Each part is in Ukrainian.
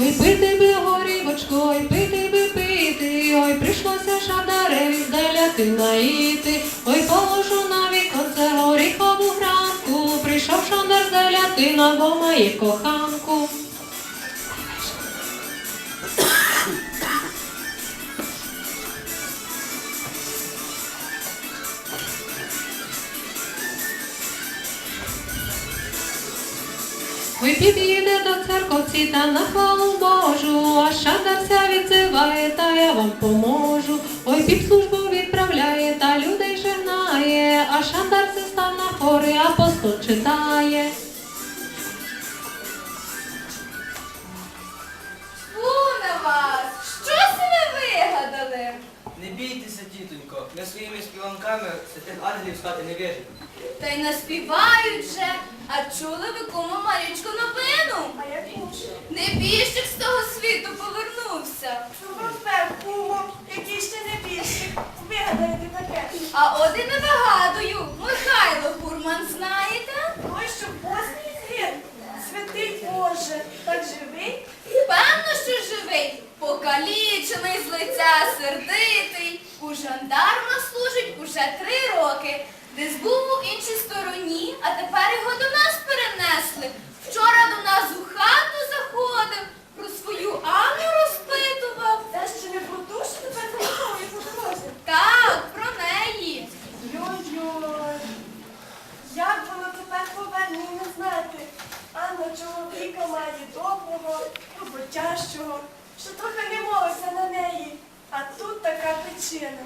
Ой, пити би горівочко, ой, пити би пити, ой, прийшлося шадареві здаляти наїти, ой, положу на віконце горіхову гранку, прийшов шандар здаляти на має коханку. Ой, під'їде до церковці та на хвалу Божу, а шадарця відзиває, та я вам поможу. Ой, піп службу відправляє, та людей жигнає, а шандарце став на хори, апостол читає. Фу вас! Що це ви вигадали? Не бійтеся, тітонько, ми своїми співанками святих ангелів з хати не вижимо. Та й наспівають же. А чули ви кому Марічку новину? А я інше. Небіжчик з того світу повернувся. Шуруспе, кумо, який ще не більше. Вигадаєте таке. А от і не вигадую. Михайло Гурман знаєте? Той, що поздній згин. Святий Боже, так живий. Певно, що живий, покалічений з лиця сердитий. У жандарма служить уже три роки. Десь був у іншій стороні, а тепер його до нас перенесли. Вчора до нас у хату заходив, про свою Анну розпитував. Те ще не про ту, що тепер заховує по дорозі. Так, про неї. Йой-йой. Як воно тепер поверне, не знати. Анна чоловіка має доброго, роботящого, що трохи не мовився на неї. А тут така причина.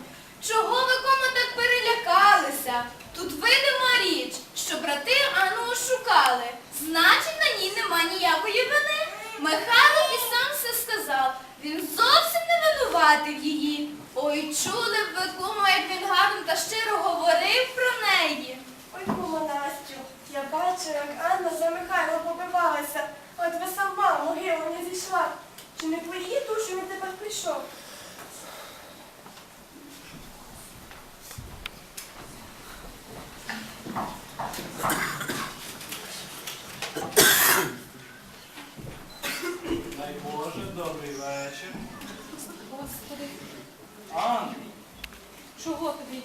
Чого ви кому так перелякалися? Тут видима річ, що брати Анну ошукали. Значить, на ній нема ніякої вини. Михайло і сам все сказав. Він зовсім не винуватив її. Ой, чули б ви, кому, як він гарно та щиро говорив про неї. Ой, кума Настю, я бачу, як Анна за Михайло побивалася. От ви сама в могилу не зійшла. Чи не по її душу він тепер прийшов? Дай Боже, добрий вечір. Господи, Анна, чого тобі?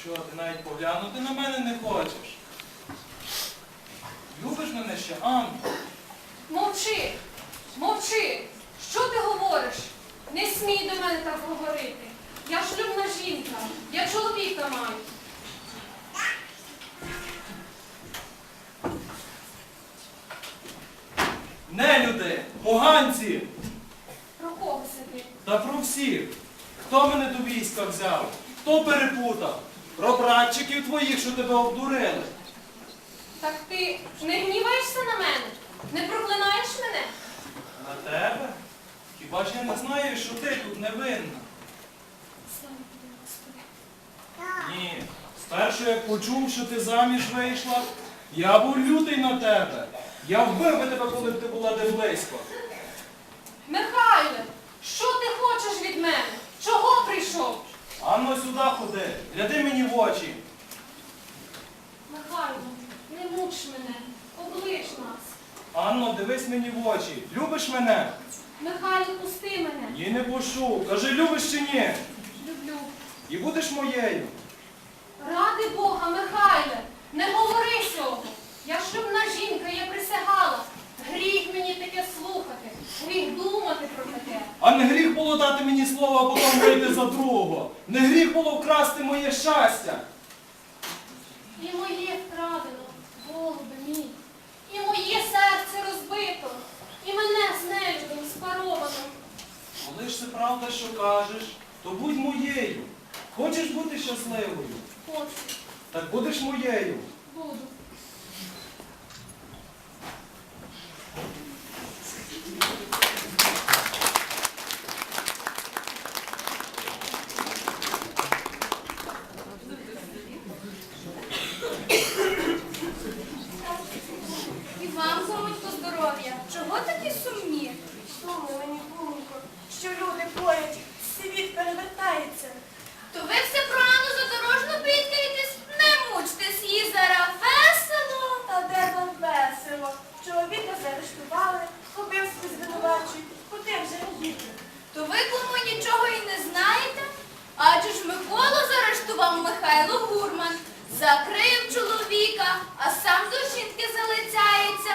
що ти навіть поглянути на мене не хочеш? Любиш мене ще, Анна? Мовчи, мовчи. Що ти говориш? Не смій до мене так говорити. Я шлюбна жінка, я чоловіка маю. Нелюди, поганці! Про кого це ти? Та про всіх. Хто мене до війська взяв? Хто перепутав? Про братчиків твоїх, що тебе обдурили. Так ти не гніваєшся на мене? Не проклинаєш мене? На тебе? Хіба ж я не знаю, що ти тут невинна? Слава тобі, Господи. Ні. Спершу як почув, що ти заміж вийшла, я був лютий на тебе. Я вбив би тебе, коли б ти була де близько. Михайле, що ти хочеш від мене? Чого прийшов? Анно сюди ходи, гляди мені в очі. Михайло, не муч мене, облиш нас. Анно, дивись мені в очі. Любиш мене? Михайло, пусти мене. Ні, не пушу. Кажи, любиш чи ні? Люблю. І будеш моєю. Ради Бога, Михайле, не говори цього. Я шлюбна жінка, я присягала. Гріх мені таке слухати, гріх думати про таке. А не гріх було дати мені слово, а потім вийти за другого. Не гріх було вкрасти моє щастя. І моє вкрадено, голубе мій, і моє серце розбито, і мене з нелюдом спаровано. Коли ж це правда, що кажеш, то будь моєю. Хочеш бути щасливою? Хочу, Так будеш моєю. Миколу заарештував Михайло Гурман, закрив чоловіка, а сам до жінки залицяється,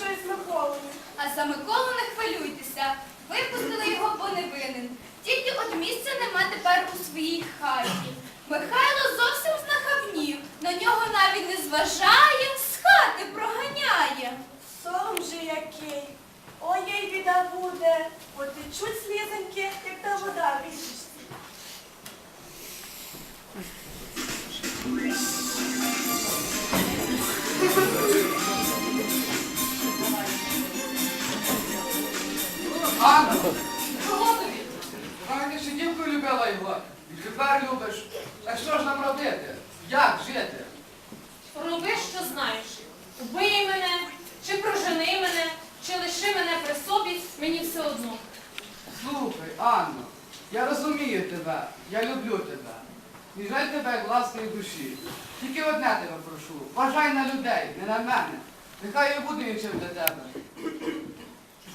що із Миколою? А за Миколу не хвилюйтеся. Випустили його, бо не винен. Тільки от місця нема тепер у своїй хаті. Михайло зовсім знахабнів, на нього навіть не зважає, з хати проганяє. Сором же який. Ой, їй біда буде. Потечуть слізеньки, як та вода в Анна, Чого тобі? раніше дівкою любила його, і тепер любиш. Так що ж нам робити? Як жити? Роби, що знаєш. Убий мене, чи прожени мене, чи лиши мене при собі, мені все одно. Слухай, Анно, я розумію тебе, я люблю тебе. І жаль тебе як власної душі. Тільки одне тебе прошу, бажай на людей, не на мене. Нехай я буду іншим для тебе.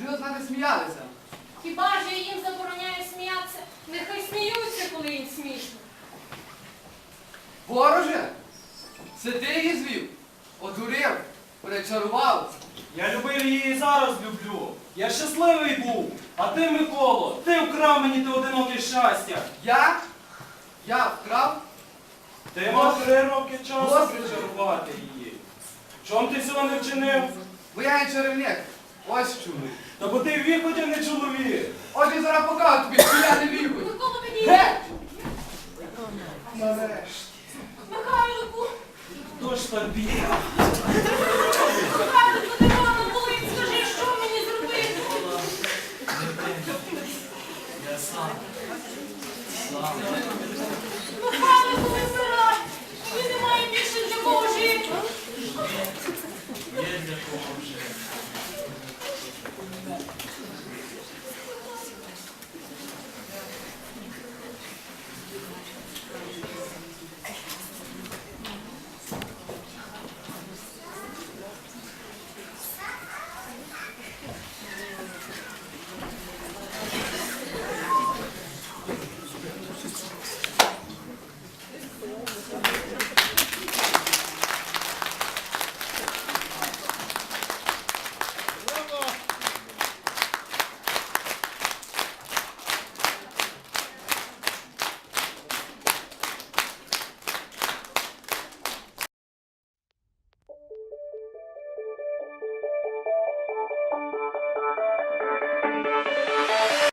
Жили з нами сміялися. Хіба ж я їм забороняю сміятися? Нехай сміються, коли їм смішно. Вороже, це ти її звів, одурив, перечарував. Я любив її і зараз люблю. Я щасливий був. А ти, Миколо, ти вкрав мені те одиноке щастя. Я? Я вкрав? Ти мав три роки часу Господи. причарувати її. Чом ти цього не вчинив? Бо я не чарівник. Ось чому. Та бо ти вік хоча не чоловік. От я зараз покажу тобі, що я не вірю. Микола мені Геть! Нарешті. Михайлику, Хто ж тобі? Михайлику, ти рано були, скажи, що мені зробити? Я сам. Сам. Михайлику,